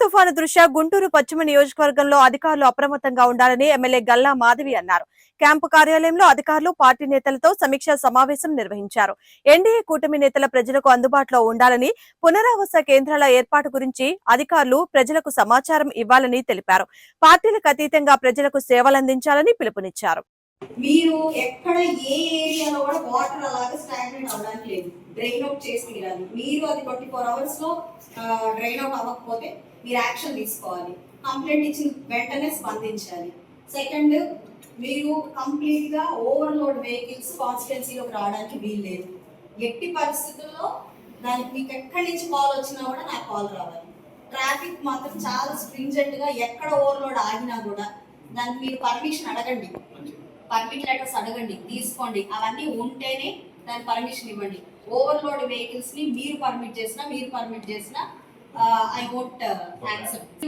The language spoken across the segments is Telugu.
తుఫాను దృష్ట్యా గుంటూరు పశ్చిమ నియోజకవర్గంలో అధికారులు అప్రమత్తంగా ఉండాలని ఎమ్మెల్యే గల్లా మాధవి అన్నారు. క్యాంపు కార్యాలయంలో అధికారులు పార్టీ నేతలతో సమీక్షా సమావేశం నిర్వహించారు. ఎన్డీఏ కూటమి నేతల ప్రజలకు అందుబాటులో ఉండాలని పునరావాస కేంద్రాల ఏర్పాటు గురించి అధికారులు ప్రజలకు సమాచారం ఇవ్వాలని తెలిపారు. పార్టీలకు అతీతంగా ప్రజలకు సేవలందించాలని పిలుపునిచ్చారు. మీరు ఎక్కడ ఏ ఏరియాలో కూడా వాటర్ అలాగే స్టాగ్నెంట్ అవ్వడానికి లేదు. డ్రైన్ అవుట్ చేసి తీరాలి. మీరు అది ట్వంటీ ఫోర్ అవర్స్లో డ్రైన్ అవుట్ అవ్వకపోతే మీరు యాక్షన్ తీసుకోవాలి. కంప్లైంట్ ఇచ్చిన వెంటనే స్పందించాలి. సెకండ్ మీరు కంప్లీట్గా ఓవర్లోడ్ వెహికల్స్ కాన్స్టిట్యున్సీలోకి రావడానికి వీలు లేదు. ఎట్టి పరిస్థితుల్లో దానికి మీకు ఎక్కడి నుంచి కాల్ వచ్చినా కూడా నాకు కాల్ రావాలి. ట్రాఫిక్ మాత్రం చాలా స్ట్రింజెంట్గా ఎక్కడ ఓవర్లోడ్ ఆగినా కూడా దానికి మీరు పర్మిషన్ అడగండి. పర్మిట్ లెటర్స్ అడగండి తీసుకోండి. అవన్నీ ఉంటేనే దాని పర్మిషన్ ఇవ్వండి. ఓవర్లోడ్ వెహికల్స్ని మీరు పర్మిట్ చేసినా మీరు పర్మిట్ చేసినా I won't accept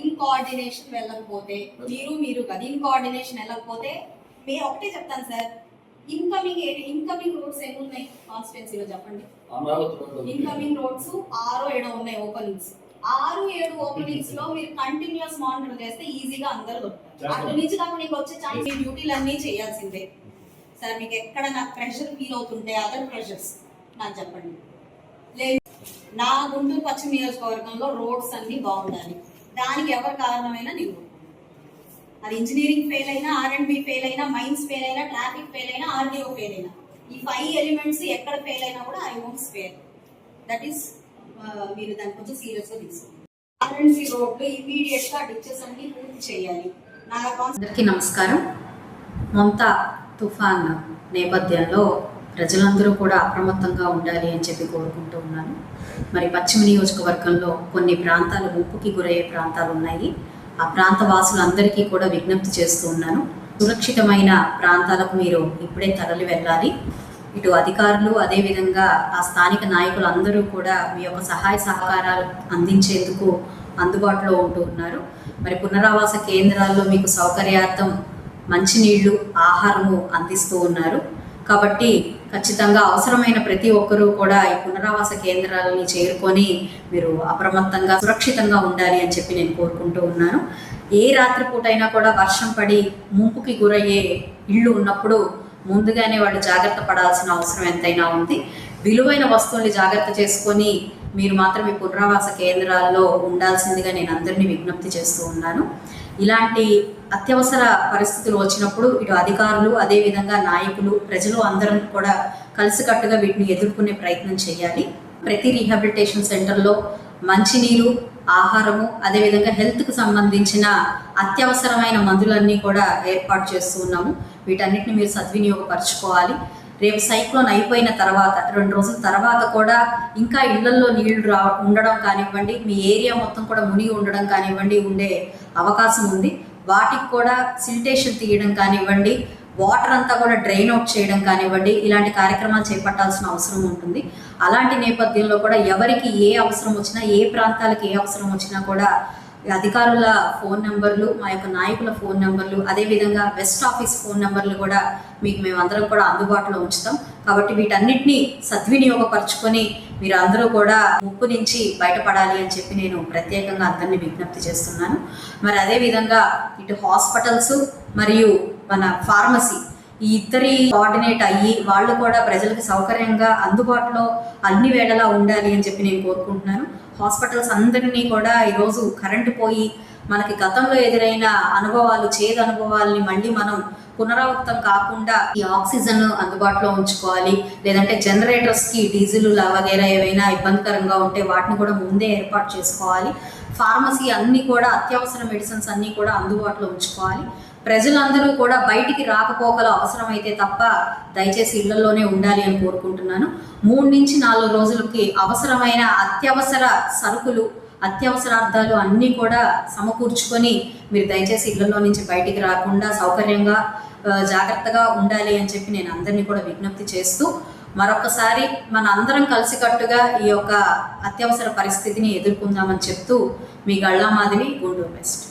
in coordination వెళ్ళకపోతే మీరు మీరు కదా. ఇన్ కోఆర్డినేషన్ వెళ్ళకపోతే మీరు ఒకటే చెప్తాను సార్. ఇన్కమింగ్ ఇన్కమింగ్ రోడ్స్ ఎన్ని ఉన్నాయి కాన్స్టిట్యున్సీలో చెప్పండి. ఇన్కమింగ్ రోడ్స్ ఆరు ఏడో ఉన్నాయి ఓపెనింగ్స్ ఆరు ఏడు ఓపెనింగ్స్లో మీరు కంటిన్యూస్ మానిటర్ చేస్తే ఈజీగా అందరూ దొరుకుతారు. అటు నుంచి కాక నీకు వచ్చే ఛాన్స్ మీ డ్యూటీలు అన్నీ చేయాల్సిందే. సార్ మీకు ఎక్కడ నాకు ప్రెషర్ ఫీల్ అవుతుంటే అదర్ ప్రెషర్స్ నాకు చెప్పండి. లేదు. నా గుంటూరు పశ్చిమ నియోజకవర్గంలో రోడ్స్ అన్ని బాగుండాలి. దానికి ఎవరు కారణమైనా నేను అది ఇంజనీరింగ్ ఫెయిల్ అయినా ఆర్ అండ్ బి ఫెయిల్ అయినా మైన్స్ ఫెయిల్ అయినా ట్రాఫిక్ ఫెయిల్ అయినా ఆర్డీఓ ఫెయిల్ అయినా. ఈ ఫైవ్ ఎలిమెంట్స్ ఎక్కడ ఫెయిల్ అయినా కూడా I won't spare that is మీరు దాన్ని కొంచెం సీరియస్గా తీసుకోండి. ఆర్ అండ్ బి రోడ్లు ఇమీడియట్గా డిచెస్ అన్ని పూర్తి చేయాలి. అందరికీ నమస్కారం. మొంత తుఫాన్ నేపథ్యంలో ప్రజలందరూ కూడా అప్రమత్తంగా ఉండాలి అని చెప్పి కోరుకుంటూ ఉన్నాను. మరి పశ్చిమ నియోజకవర్గంలో కొన్ని ప్రాంతాలు ముప్పుకి గురయ్యే ప్రాంతాలు ఉన్నాయి. ఆ ప్రాంత వాసులందరికీ కూడా విజ్ఞప్తి చేస్తూ ఉన్నాను. సురక్షితమైన ప్రాంతాలకు మీరు ఇప్పుడే తరలి వెళ్ళాలి. ఇటు అధికారులు అదేవిధంగా ఆ స్థానిక నాయకులు అందరూ కూడా మీ యొక్క సహాయ సహకారాలు అందించేందుకు అందుబాటులో ఉంటూ ఉన్నారు. మరి పునరావాస కేంద్రాల్లో మీకు సౌకర్యార్థం మంచినీళ్ళు ఆహారము అందిస్తూ ఉన్నారు. కాబట్టి ఖచ్చితంగా అవసరమైన ప్రతి ఒక్కరూ కూడా ఈ పునరావాస కేంద్రాలని చేరుకొని మీరు అప్రమత్తంగా సురక్షితంగా ఉండాలి అని చెప్పి నేను కోరుకుంటూ ఉన్నాను. ఏ రాత్రిపూట అయినా కూడా వర్షం పడి ముంపుకి గురయ్యే ఇళ్ళు ఉన్నప్పుడు ముందుగానే వాళ్ళు జాగ్రత్త పడాల్సిన అవసరం ఎంతైనా ఉంది. విలువైన వస్తువుల్ని జాగ్రత్త చేసుకొని మీరు మాత్రం ఈ పునరావాస కేంద్రాల్లో ఉండాల్సిందిగా నేను అందరినీ విజ్ఞప్తి చేస్తూ ఉన్నాను. ఇలాంటి అత్యవసర పరిస్థితులు వచ్చినప్పుడు ఇటు అధికారులు అదేవిధంగా నాయకులు ప్రజలు అందరం కూడా కలిసికట్టుగా వీటిని ఎదుర్కొనే ప్రయత్నం చేయాలి. ప్రతి రీహాబిలిటేషన్ సెంటర్లో మంచినీరు ఆహారము అదేవిధంగా హెల్త్కు సంబంధించిన అత్యవసరమైన మందులన్నీ కూడా ఏర్పాటు చేస్తూ ఉన్నాము. వీటన్నిటిని మీరు సద్వినియోగపరచుకోవాలి. రేపు సైక్లోన్ అయిపోయిన తర్వాత రెండు రోజుల తర్వాత కూడా ఇంకా ఇళ్ళలో నీళ్ళు రా ఉండడం కానివ్వండి మీ ఏరియా మొత్తం కూడా మునిగి ఉండడం కానివ్వండి ఉండే అవకాశం ఉంది. వాటికి కూడా సిల్టేషన్ తీయడం కానివ్వండి వాటర్ అంతా కూడా డ్రైన్ అవుట్ చేయడం కానివ్వండి ఇలాంటి కార్యక్రమాలు చేపట్టాల్సిన అవసరం ఉంటుంది. అలాంటి నేపథ్యంలో కూడా ఎవరికి ఏ అవసరం వచ్చినా ఏ ప్రాంతాలకు ఏ అవసరం వచ్చినా కూడా అధికారుల ఫోన్ నెంబర్లు మా యొక్క నాయకుల ఫోన్ నెంబర్లు అదేవిధంగా వెస్ట్ ఆఫీస్ ఫోన్ నెంబర్లు కూడా మీకు మేమందరం కూడా అందుబాటులో ఉంచుతాం. కాబట్టి వీటన్నిటిని సద్వినియోగపరచుకొని మీరు అందరూ కూడా ముప్పు నుంచి బయటపడాలి అని చెప్పి నేను ప్రత్యేకంగా అందరినీ విజ్ఞప్తి చేస్తున్నాను. మరి అదేవిధంగా ఇటు హాస్పిటల్స్ మరియు మన ఫార్మసీ ఈ ఇద్దరి కోఆర్డినేట్ అయ్యి వాళ్ళు కూడా ప్రజలకు సౌకర్యంగా అందుబాటులో అన్ని వేళలా ఉండాలి అని చెప్పి నేను కోరుకుంటున్నాను. హాస్పిటల్స్ అందరినీ కూడా ఈరోజు కరెంటు పోయి మనకి గతంలో ఎదురైన అనుభవాలు చేదు అనుభవాల్ని మళ్ళీ మనం పునరావృతం కాకుండా ఈ ఆక్సిజన్ అందుబాటులో ఉంచుకోవాలి. లేదంటే జనరేటర్స్కి డీజిల్ వగేరా ఏవైనా ఇబ్బందికరంగా ఉంటే వాటిని కూడా ముందే ఏర్పాటు చేసుకోవాలి. ఫార్మసీ అన్ని కూడా అత్యవసర మెడిసిన్స్ అన్ని కూడా అందుబాటులో ఉంచుకోవాలి. ప్రజలందరూ కూడా బయటికి రాకపోకలు అవసరమైతే తప్ప దయచేసి ఇళ్ళలోనే ఉండాలి అని కోరుకుంటున్నాను. మూడు నుంచి నాలుగు రోజులకి అవసరమైన అత్యవసర సరుకులు అత్యవసరార్థాలు అన్నీ కూడా సమకూర్చుకొని మీరు దయచేసి ఇళ్ళలో నుంచి బయటికి రాకుండా సౌకర్యంగా జాగ్రత్తగా ఉండాలి అని చెప్పి నేను అందరినీ కూడా విజ్ఞప్తి చేస్తూ మరొకసారి మన అందరం కలిసికట్టుగా ఈ యొక్క అత్యవసర పరిస్థితిని ఎదుర్కొందామని చెప్తూ మీ గళ్ళామాదిని గుండూరు బెస్ట్.